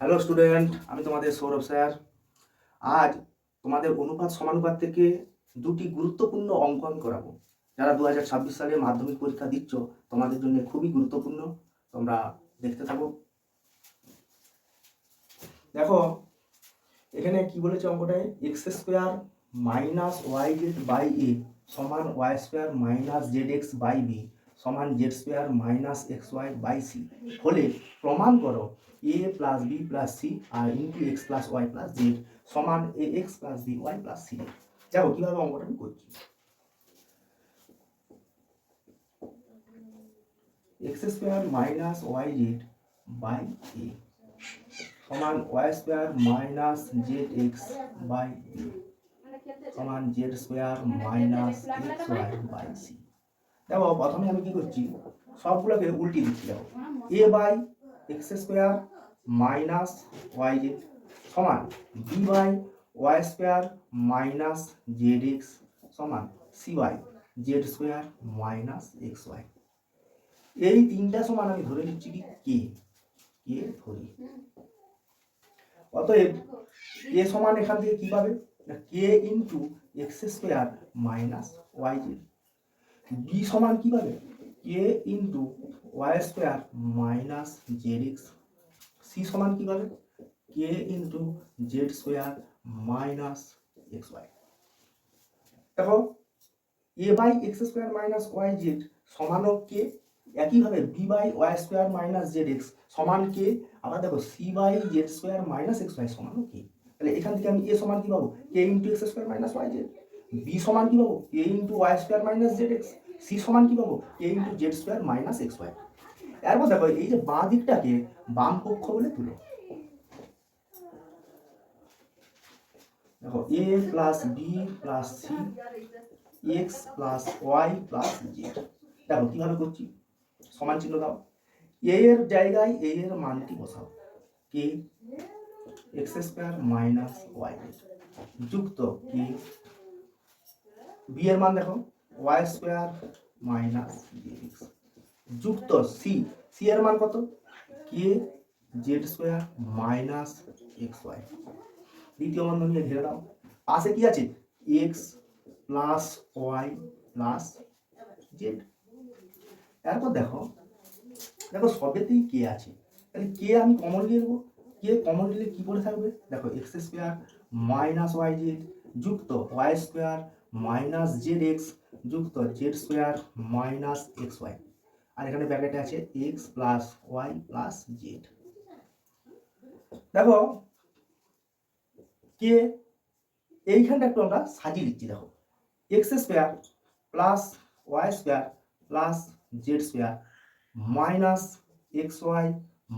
Hello student আমি তোমাদের Sourav sir. আজ তোমাদের অনুপাত, সমানুপাত থেকে দুটি গুরুত্বপূর্ণ অঙ্ক আমি করাবো। যারা দু হাজার ছাব্বিশ সালে মাধ্যমিক পরীক্ষা দিচ্ছ, তোমাদের জন্য খুবই গুরুত্বপূর্ণ। তোমরা দেখতে থাকো। দেখো, এখানে কি বলেছে অঙ্কটায়? X square minus y z by a সমান y square minus z x by b সমান z square minus x y by c হলে প্রমাণ করো a plus b plus c R into x plus y plus z সমান a x plus b y plus c দেখো কীভাবে অঙ্কটা আমি করছি। X square minus y z by a সমান y square minus z x by b সমান z square minus x y by c দেখো, প্রথমে আমি কি করছি? সবগুলোকে উল্টি দিচ্ছি, দেখো। A by x square minus y z সমান b by y square minus z x সমান c y z square minus x y এই তিনটা সমান আমি ধরে নিচ্ছি কি? কে কে ধরি। অতএব এ সমান এখান থেকে কি পাবে? K into x square minus y z b সমান কি পাবে? K into y square minus z x c সমান কি পাবে? K into z square minus x y দেখো a by x square minus y z সমানও k? একইভাবে b by y square minus z x সমান k? আবার দেখো c by z square minus x y সমানও k? তাহলে এখান থেকে আমি a সমান কি পাবো? K into x square minus y z b সমান কি পাবো? K into y square minus z x c সমান কি পাবো? K into z square minus x y এরপর দেখো, এই যে বাঁ দিকটাকে বাম পক্ষ বলে তুলো। দেখো a plus b plus c x plus y plus z দেখো, কীভাবে করছি? সমান চিহ্ন দাও। এ এর জায়গায় এ এর মানটি বসাও। K x square minus y যুক্ত কে বি এর মান দেখো। ওয়াই স্কোয়ার মাইনাস এক্স যুক্ত সি সি এর মান কত? K z square minus x y দ্বিতীয় বন্ধনী ঘিরে দাও পাশে কি আছে? X plus y plus z এরপর দেখো দেখো সবেতেই কে আছে। তাহলে কে আমি কমন নিয়ে নেব কে কমন নিলে কি পড়ে থাকবে? দেখো x square minus y z যুক্ত y square minus z x যুক্ত z square minus x y আর এখানে ব্র্যাকেটে আছে x plus y plus z দেখো, কে? এইখানটা একটু আমরা সাজিয়ে দিচ্ছি, দেখো। X square plus y square plus z square minus x y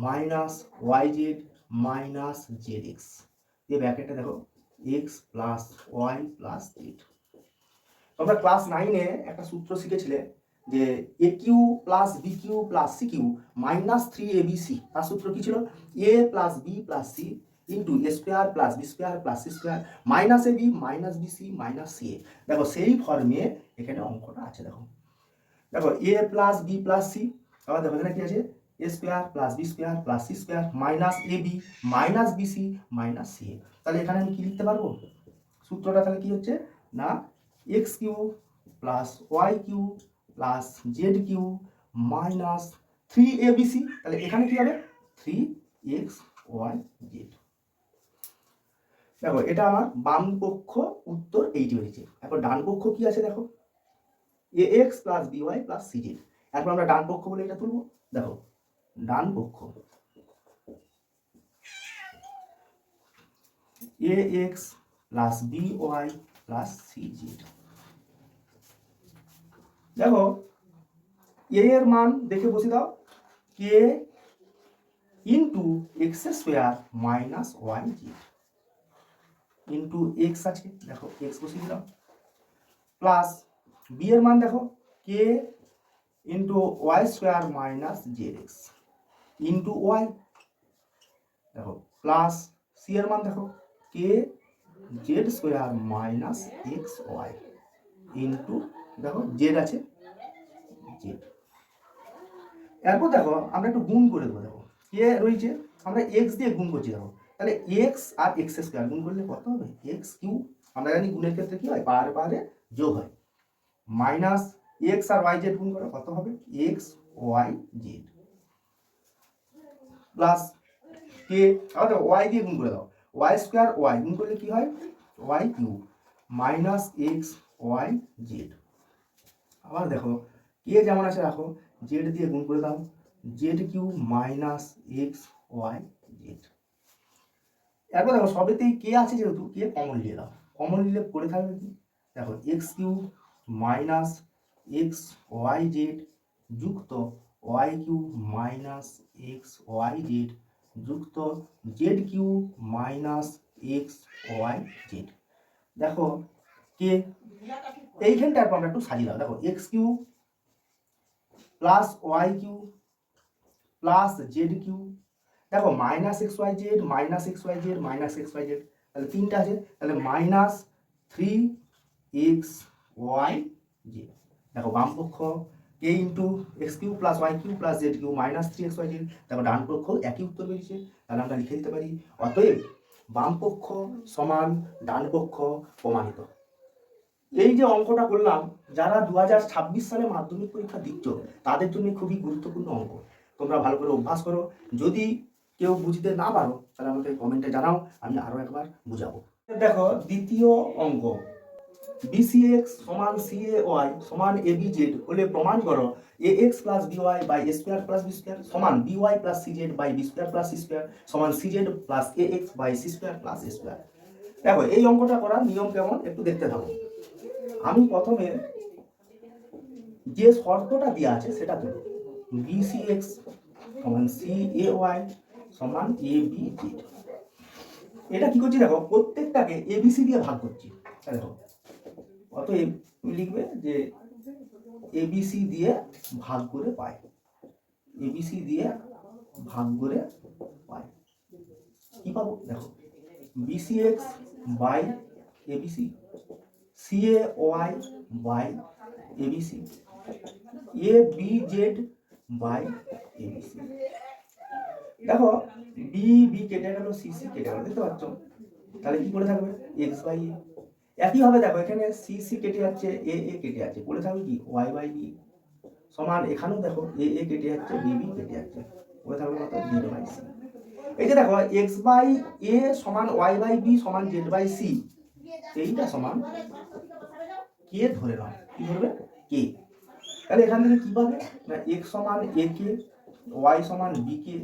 minus y z minus z x এই ব্র্যাকেটটা দেখো x plus y plus z তোমরা ক্লাস নাইনে একটা সূত্র শিখেছিলে যে a cube plus b cube plus c cube minus three a b c তার সূত্র কি ছিল? A plus b plus c into a square plus b square plus c square minus a b minus b c minus c a দেখো, সেই ফর্মে এখানে অঙ্কটা আছে, দেখো। দেখো a plus b plus c আবার দেখো, এখানে কি আছে? A square plus b square plus c square minus a b minus b c minus c a তাহলে এখানে আমি কি লিখতে পারব? সূত্রটা তাহলে কি হচ্ছে? না x cube plus y cube plus z cube minus three a b c তাহলে এখানে কি হবে? থ্রি এক্স ওয়াই জেড দেখো, এটা আমার বাম পক্ষ উত্তর এইটি হয়েছে। এখন ডান পক্ষ কি আছে দেখো? A x plus b y plus c z এখন আমরা ডান পক্ষ বলে এটা তুলবো। দেখো, ডান পক্ষ a x plus b y plus c z দেখো এ এর মান দেখে বসে দাও k into x square minus y z into x আছে দেখো এক্স বসিয়ে দিলাম। প্লাস বি এর মান দেখো কে into Y square minus Z X into Y দেখো প্লাস সি এর মান দেখো কে Z square minus X Y into দেখো জেড আছে। জেড এরপর দেখো, আমরা একটু গুণ করে দেবো, দেখো। কে রয়েছে, আমরা এক্স দিয়ে গুণ করছি, দেখো। তাহলে এক্স আর এক্স স্কোয়ার গুণ করলে কত হবে? এক্স কিউ আমরা জানি গুণের ক্ষেত্রে কি হয়? পাহাড়ে পাহাড়ে যোগ হয়। মাইনাস এক্স আর ওয়াই জেড গুণ করে কত হবে? X y z plus k আবার ওয়াই দিয়ে গুণ করে দাও। ওয়াই স্কোয়ার ওয়াই গুণ করলে কি হয়? Y cube minus x y z আবার দেখো কে যেমন আছে, রাখো জেড দিয়ে গুণ করে দাও। Z cube minus x y z এরপর দেখো, সবেতেই কে আছে যেহেতু কে কমন নিয়ে দাও। কমন নিলে করে থাকবে কি? দেখো x cube minus x y z যুক্ত y cube minus x y z যুক্ত z cube minus x y z দেখো কে? এইখানটা আমরা একটু সাজিয়ে দাও। দেখো x cube plus y cube plus z cube. দেখো minus x y z minus x y z minus x y z তাহলে তিনটা আছে। তাহলে minus three x y z দেখো, বাম পক্ষ, k into x cube plus y q plus z q minus three x y z দেখো, ডান পক্ষ একই উত্তর বেরিয়েছে। তাহলে আমরা লিখে দিতে পারি। অতএব বাম পক্ষ সমান ডান পক্ষ প্রমাণিত। এই যে অঙ্কটা করলাম, যারা দু হাজার ছাব্বিশ সালে মাধ্যমিক পরীক্ষা দিচ্ছ, তাদের জন্য খুবই গুরুত্বপূর্ণ অঙ্ক। তোমরা ভালো করে অভ্যাস করো। যদি কেউ বুঝতে না পারো, তাহলে আমাকে কমেন্টে জানাও, আমি আরও একবার বুঝাবো। দেখো, দ্বিতীয় অঙ্ক। বিসিএক্স সমান সিএ ওয়াই সমান এ বি জেড হলে প্রমাণ করো a x plus b y by a square plus b square সমান b y plus c z by b square plus c square সমান c z plus a x by c square plus a square দেখো, এই অঙ্কটা করার নিয়ম কেমন? একটু দেখতে থাকো। আমি প্রথমে যে শর্তটা দেওয়া আছে সেটা দেবো বিসি এক্স সমান সি এ ওয়াই সমান এ বি এটা কি করছি দেখো, প্রত্যেকটাকে এবিসি দিয়ে ভাগ করছি। দেখো, অতএব তুমি লিখবে যে এবিসি দিয়ে ভাগ করে পায় এবিসি দিয়ে ভাগ করে পায় কি পাবো? দেখো b c x by a b c c a y by a b c a b z by a b c দেখো বি বি কেটে গেল সি সি কেটে গেল, দেখতে পাচ্ছ? তাহলে কি করে থাকবে? এক্স বাই এ একইভাবে দেখো, এখানে সি সি কেটে যাচ্ছে এ এ কেটে যাচ্ছে পড়ে থাকবে কি? ওয়াই বাই বি সমান এখানেও দেখো এ এ কেটে যাচ্ছে বি বি কেটে যাচ্ছে পড়ে থাকবে কত? জেড বাই সি এই যে দেখো এক্স বাই এ সমান ওয়াই বাই বি সমান জেড বাই সি এইটা সমান? কে ধরে নাও? কি ধরবে? কে? তাহলে এখান থেকে কি পাবে? না এক্স সমান এ কে ওয়াই সমান বি কে,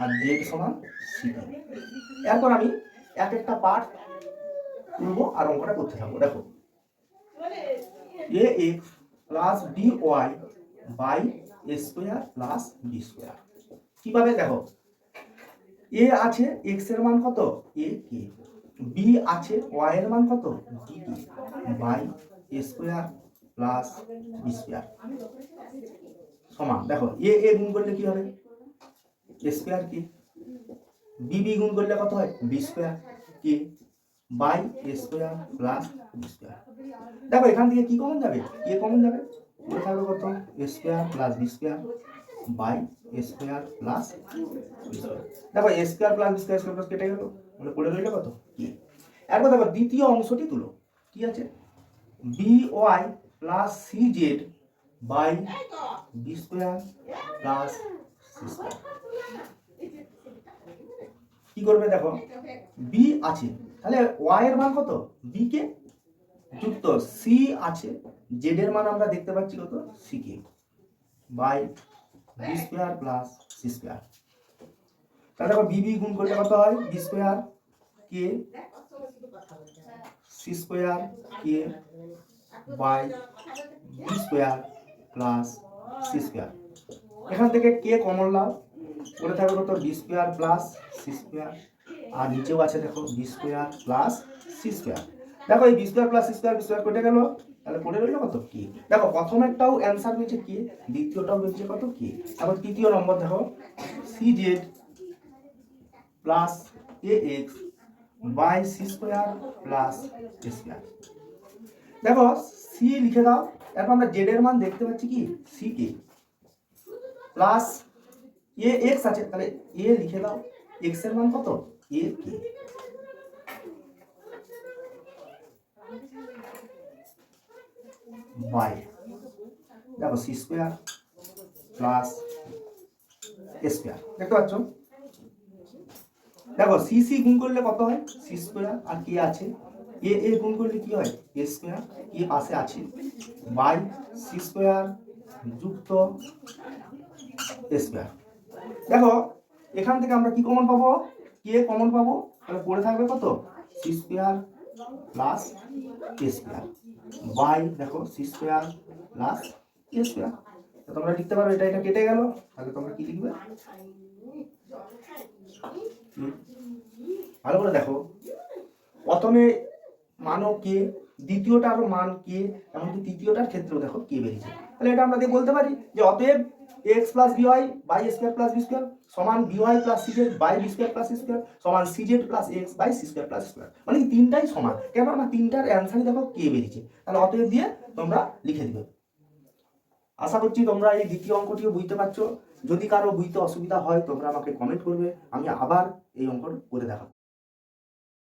আর জেড সমান সি কে। এরপর আমি এক একটা পার্ট তুলবো আর অঙ্কটা করতে থাকব। দেখো a x plus b y by a square plus b square কীভাবে দেখো এ আছে এক্সের মান কত? এ কে। বি আছে ওয়াই এর মান কত? B by a square plus b square সমান, দেখো এ এ গুণ করলে কি হবে? এ স্কোয়ার কে? বি বি গুণ করলে কত হয়? B square K by a square plus b square দেখো, এখান থেকে কি কমন যাবে? কে কমন যাবে। পড়ে থাকবে কত a square plus b square by a square plus দেখো a square plus b square square plus কেটে গেল। মানে পড়ে রইল কত? এরপর দেখো দ্বিতীয় অংশটি তুলো। কি আছে? B y plus c z by b square plus কি করবে দেখো? বি আছে। তাহলে ওয়াই এর মান কত? বি কে? যুক্ত। সি আছে। জেড এর মান আমরা দেখতে পাচ্ছি কত? C K. By B square plus C square তাহলে দেখো বি বি গুণ করলে কত হয়? B square K C square K by B square plus C square এখান থেকে কে কমন লাভ পড়ে থাকবে কত B square plus C square আর নিচেও আছে দেখো B square plus C square দেখো এই B square plus C square B square কেটে গেল, তাহলে পড়ে রইল কত কি দেখো প্রথমেরটাও অ্যান্সার হয়েছে কি দ্বিতীয়টাও হয়েছে কত কি তারপর তৃতীয় নম্বর দেখো c z plus a x by c square plus square দেখো সি লিখে দাও তারপর আমরা জেড এর মান দেখতে পাচ্ছি কি? সি কে প্লাস এ এক্স আছে, তাহলে এ লিখে দাও এক্সের মান কত? এ কে বাই দেখো সি স্কোয়ার প্লাস স্কোয়ার দেখতে পাচ্ছ? দেখো সি সি গুণ করলে কত হয়? সি স্কোয়ার আর কে আছে? এ এ গুণ করলে কি হয়? এ স্কোয়ার এ পাশে আছে। বাই সি স্কোয়ার যুক্ত স্কোয়ার দেখো, এখান থেকে আমরা কি কমন পাবো? কে কমন পাবো? তাহলে পড়ে থাকবে কত? C square plus a square by দেখো c square plus a square তোমরা লিখতে পারো, এটা এটা কেটে গেল। তাহলে তোমরা কি লিখবে। ভালো করে দেখো। প্রথমে মানও কে দ্বিতীয়টারও মান কে, এমনকি তৃতীয়টার ক্ষেত্রেও দেখো কে বেরিয়েছে। তাহলে এটা আমরা বলতে পারি যে অতএব x plus b y by square plus b square সমান b y plus CZ by b square plus square সমান CZ plus x by c square plus square মানে তিনটাই সমান। কেন না তিনটার অ্যান্সারই দেখো কে বেরিয়েছে। তাহলে অতএব দিয়ে তোমরা লিখে দিবে। আশা করছি তোমরা এই দ্বিতীয় অঙ্কটিও বুঝতে পারছ। যদি কারও বুঝতে অসুবিধা হয়, তোমরা আমাকে কমেন্ট করবে, আমি আবার এই অঙ্কন করে দেখাবো।